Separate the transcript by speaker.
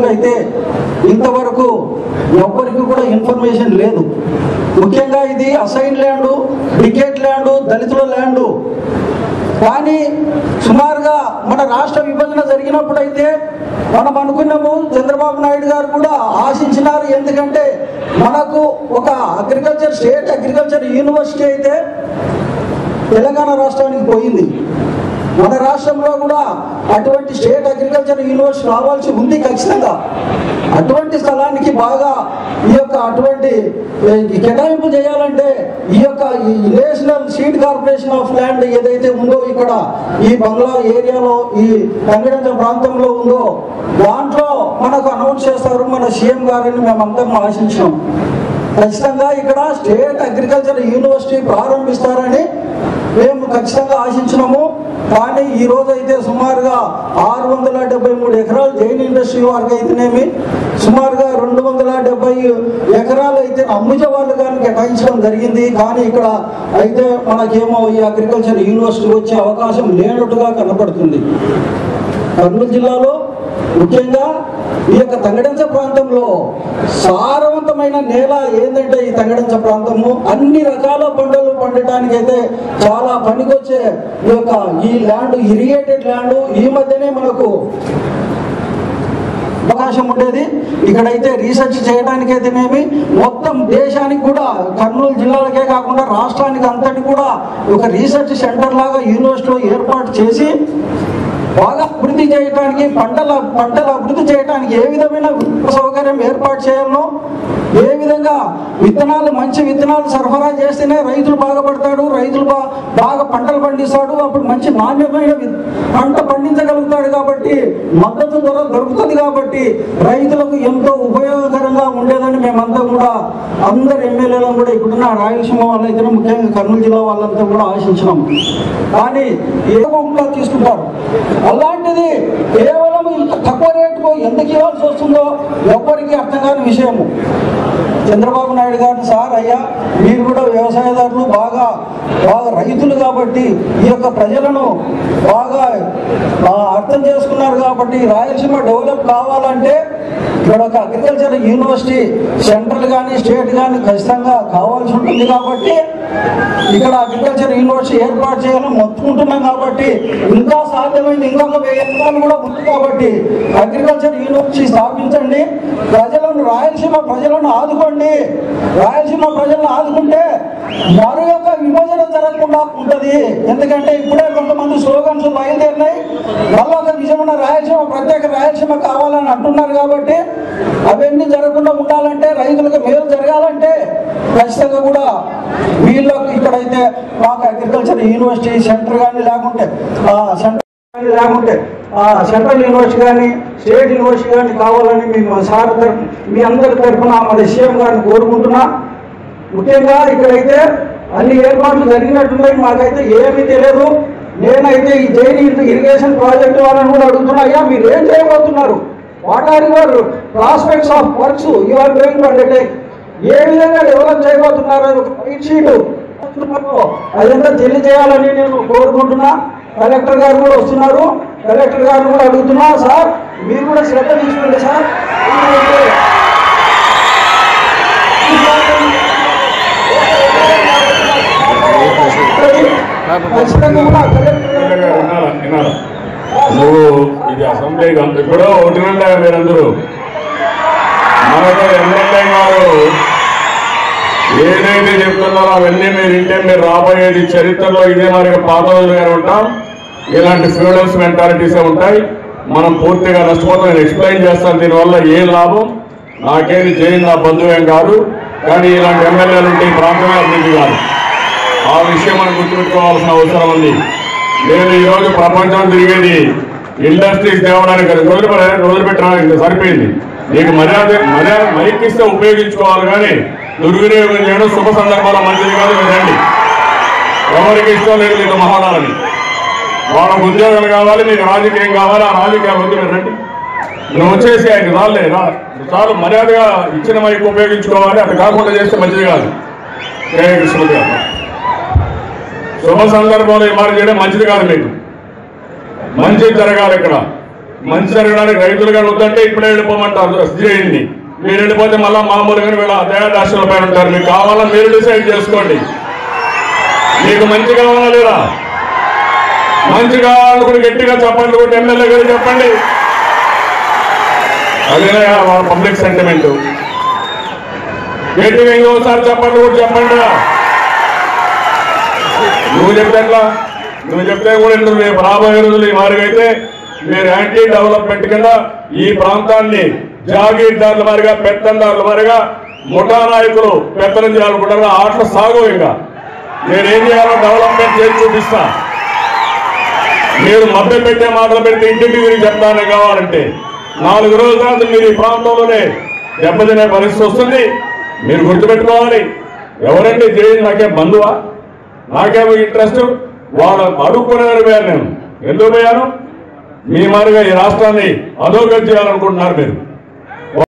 Speaker 1: చూసినట్లయితే అయితే ఇంతవరకు ఎవరికి కూడా ఇన్ఫర్మేషన్ లేదు. ముఖ్యంగా ఇది అసైన్ ల్యాండ్ డికేట్ ల్యాండ్ దళితుల ల్యాండ్. కానీ సుమారుగా మన రాష్ట్ర విభజన జరిగినప్పుడైతే మనం అనుకున్నాము చంద్రబాబు నాయుడు గారు కూడా ఆశించినారు. ఎందుకంటే మనకు ఒక అగ్రికల్చర్ స్టేట్ అగ్రికల్చర్ యూనివర్సిటీ అయితే తెలంగాణ రాష్ట్రానికి పోయింది. మన రాష్ట్రంలో కూడా అటువంటి స్టేట్ అగ్రికల్చర్ యూనివర్సిటీ రావాల్సి ఉంది ఖచ్చితంగా. అటువంటి స్థలానికి బాగా ఈ యొక్క అటువంటి కేటాయింపు చేయాలంటే ఈ యొక్క ఈ national seed corporation of land ఏదైతే ఉందో ఇక్కడ ఈ బంగ్లా ఏరియాలో ఈ తంగడంజ ప్రాంతంలో ఉందో దాంట్లో మనకు అనౌన్స్ చేస్తారు మన సీఎం గారిని మేమందరం ఆశించాం. ఖచ్చితంగా ఇక్కడ స్టేట్ అగ్రికల్చర్ యూనివర్సిటీ ప్రారంభిస్తారని మేము ఖచ్చితంగా ఆశించినాము. కానీ ఈ రోజు అయితే సుమారుగా ఆరు వందల డెబ్బై మూడు ఎకరాలు జైన్ ఇండస్ట్రీ వారికి అయితేనేమి సుమారుగా రెండు వందల డెబ్బై ఎకరాలు అయితే అంబుజ వాళ్ళు కానీ కేటాయించడం జరిగింది. కానీ ఇక్కడ అయితే మనకేమో ఈ అగ్రికల్చర్ యూనివర్సిటీ వచ్చే అవకాశం లేనట్టుగా కనపడుతుంది. కర్నూలు జిల్లాలో ముఖ్యంగా ఈ యొక్క తంగడంచ ప్రాంతంలో సారవంతమైన నేల ఏంటంటే ఈ తంగడంచ ప్రాంతము? అన్ని రకాల పంటలు పండటానికి అయితే చాలా పనికొచ్చే ఈ యొక్క ఈ ల్యాండ్ ఇరిగేటెడ్ ల్యాండ్. ఈ మధ్యనే మనకు అవకాశం ఉండేది. ఇక్కడైతే రీసెర్చ్ చేయడానికి మొత్తం దేశానికి కూడా కర్నూలు జిల్లాలకే కాకుండా రాష్ట్రానికి అంతటి కూడా ఒక రీసెర్చ్ సెంటర్ లాగా యూనివర్సిటీలో ఏర్పాటు చేసి బాగా చేయడానికి పంటల పంటల అభివృద్ధి చేయడానికి ఏ విధమైన సౌకర్యం ఏర్పాటు చేయాలనో ఏ విధంగా విత్తనాలు మంచి విత్తనాలు సరఫరా చేస్తేనే రైతులు బాగుపడతాడు రైతులు బా బాగా పంటలు పండిస్తాడు అప్పుడు మంచి నాణ్యమైన పంట పండించగలుగుతాడు కాబట్టి మద్దతు ధర దొరుకుతుంది కాబట్టి రైతులకు ఎంతో ఉపయోగకరంగా ఉండేదని మేమంతా కూడా అందరు ఎమ్మెల్యేలను కూడా ఇప్పుడున్న రాయలసీమ వాళ్ళైతే ముఖ్యంగా కర్నూలు జిల్లా వాళ్ళంతా కూడా ఆశించినాం. కానీ ఏదో తీసుకుంటారు. అలాంటిది కేవలం ఇంత తక్కువ రేటుకు ఎందుకు ఇవ్వాల్సి వస్తుందో ఎవరికి అర్థం కాని విషయము. చంద్రబాబు నాయుడు గారిని సార్ అయ్యా మీరు కూడా వ్యవసాయదారులు బాగా బాగా రైతులు కాబట్టి ఈ యొక్క ప్రజలను బాగా అర్థం చేసుకున్నారు కాబట్టి రాయలసీమ డెవలప్ కావాలంటే ఇక్కడ ఒక అగ్రికల్చర్ యూనివర్సిటీ సెంట్రల్ కానీ స్టేట్ కానీ ఖచ్చితంగా కావాల్సి ఉంటుంది కాబట్టి ఇక్కడ అగ్రికల్చర్ యూనివర్సిటీ ఏర్పాటు చేయాలని మొత్తుకుంటున్నాం కాబట్టి ఇంకా సాధ్యమైంది ఇంకొక వెయ్యి ఎకరాలు కూడా ఉంది కాబట్టి అగ్రికల్చర్ యూనివర్సిటీ స్థాపించండి. ప్రజలను రాయలసీమ ప్రజలను ఆదుకోండి. రాయలసీమ ప్రజలను ఆదుకుంటే మరో యొక్క విభజన లేకుండా ఉంటది. ఎందుకంటే ఇప్పుడే కొంతమంది స్లోగన్స్ బయలుదేరినాయి. మళ్ళీ ఒక నిజమైన రాయలసీమ ప్రత్యేక రాయలసీమ కావాలని అంటున్నారు కాబట్టి అవన్నీ జరగకుండా ఉండాలంటే రైతులకు మేలు జరగాలంటే ఖచ్చితంగా కూడా వీళ్ళకి ఇక్కడైతే మాకు అగ్రికల్చర్ యూనివర్సిటీ సెంటర్ కానీ లేకుంటే సెంటర్ కానీ లేకుంటే సెంట్రల్ యూనివర్సిటీ కానీ స్టేట్ యూనివర్సిటీ కానీ కావాలని మేము సార్ తరఫు మీ అందరి తరఫున మన సీఎం గారిని కోరుకుంటున్నా. ముఖ్యంగా ఇక్కడైతే అన్ని ఏర్పాట్లు జరిగినట్టున్నాయి. మాకైతే ఏమీ తెలియదు నేనైతే ఈ జైన్ ఇరిగేషన్ ప్రాజెక్ట్ వాళ్ళని కూడా అడుగుతున్నా అయ్యా మీరు ఏం చేయబోతున్నారు? What are your prospects of works you are going to undertake ఏ విధంగా డెవలప్ చేయబోతున్నారు? అని వైట్ షీట్ అదంతా తెలియజేయాలని నేను కోరుకుంటున్నా. కలెక్టర్ గారు కూడా వస్తున్నారు. కలెక్టర్ గారు కూడా అడుగుతున్నా సార్ మీరు కూడా శ్రద్ధ తీసుకోండి సార్ ఎందుకంటే ఖచ్చితంగా కూడా కలెక్టర్ గారు
Speaker 2: వినాలా, వినాలా. నువ్వు ఇది అసెంబ్లీ ఎప్పుడో ఒకటి ఒకటినండి మీరందరూ. మనకు ఎమ్మెల్యే గారు ఏదైతే చెప్తున్నారో అవన్నీ మీరు ఇంటే మీరు రాబోయేది చరిత్రలో ఇదే మరి పాత రోజులుగానే ఉంటాం. ఇలాంటి ఫ్యూడల్స్ మెంటాలిటీసే ఉంటాయి. మనం పూర్తిగా నష్టపోతాం నేను ఎక్స్ప్లెయిన్ చేస్తాను దీనివల్ల ఏం లాభం? నాకేది జైన్ నా బంధువేం కాదు. కానీ ఇలాంటి ఎమ్మెల్యేలు ఉంటే ఈ ప్రాంతమే అభివృద్ధి కాదు. ఆ విషయం మనం గుర్తుపెట్టుకోవాల్సిన అవసరం ఉంది. నేను ఈ రోజు ప్రపంచం తిరిగేది ఇండస్ట్రీస్ తేవడానికి కాదు. రోజులు రోజులు పెట్టడానికి సరిపోయింది. నీకు మర్యాద మర్యాద మైకిస్తే ఉపయోగించుకోవాలి కానీ దుర్వినియోగం చేయడం శుభ సందర్భాల్లో మంచిది కాదు మీరు రండి ఎవరికి ఇష్టం లేదు మీకు మహానాలని వాళ్ళకు ఉద్యోగాలు కావాలి మీకు రాజకీయం కావాలి ఆ రాజకీయాలు వద్దు మీరు రండి నువ్వు వచ్చేసి ఆయన రాలే రా. చాలు మర్యాదగా ఇచ్చిన మైక్ ఉపయోగించుకోవాలి అది కాకుండా చేస్తే మంచిది కాదు. జయ శుభ సందర్భంలో ఈ మాట చేయడం మంచిది కాదు మీకు. మంచి జరగాలి ఇక్కడ. మంచి జరగడానికి రైతులు కానీ వద్దంటే ఇప్పుడే వెళ్ళిపోమంటారు చేయండి మీరు వెళ్ళిపోతే మళ్ళీ మామూలుగా వీళ్ళ దయాదాశల పైన ఉంటారు. మీకు కావాలా మీరు డిసైడ్ చేసుకోండి. మీకు మంచి కావాలా లేదా? మంచి కావాలనుకుని గట్టిగా చెప్పండి. కూడా ఎమ్మెల్యే గారు చెప్పండి. అదే పబ్లిక్ సెంటిమెంట్ గట్టిగా ఇంకోసారి చెప్పండి కూడా చెప్పండి నువ్వు చెప్పేట్లా నువ్వు చెప్తే కూడా ఎందుకు రేపు రాబోయే రోజులు ఈ మారుగైతే మీరు యాంటీ డెవలప్మెంట్ కింద ఈ ప్రాంతాన్ని జాగీర్దారుల మారిగా పెత్తందారుల వారిగా ముఠా నాయకులు పెత్తనం చేయాలనుకుంటారు. ఆటలు సాగు ఇంకా. నేనేం చేయాలో డెవలప్మెంట్ చేసి చూపిస్తా. మీరు మభ్య పెట్టే మాటలు పెడితే ఇంటికి గురించి చెప్తానే కావాలంటే. నాలుగు రోజుల తర్వాత మీరు ఈ ప్రాంతంలోనే దెబ్బతినే పరిస్థితి వస్తుంది. మీరు గుర్తుపెట్టుకోవాలి. ఎవరండి జైలు నాకే బంధువా? నాకేమో ఇంట్రెస్ట్ వాళ్ళ అడుక్కునేవారు పోయాను నేను. ఎందుకు పోయాను మీ మారుగా ఈ రాష్ట్రాన్ని అధోగతి చేయాలనుకుంటున్నారు మీరు.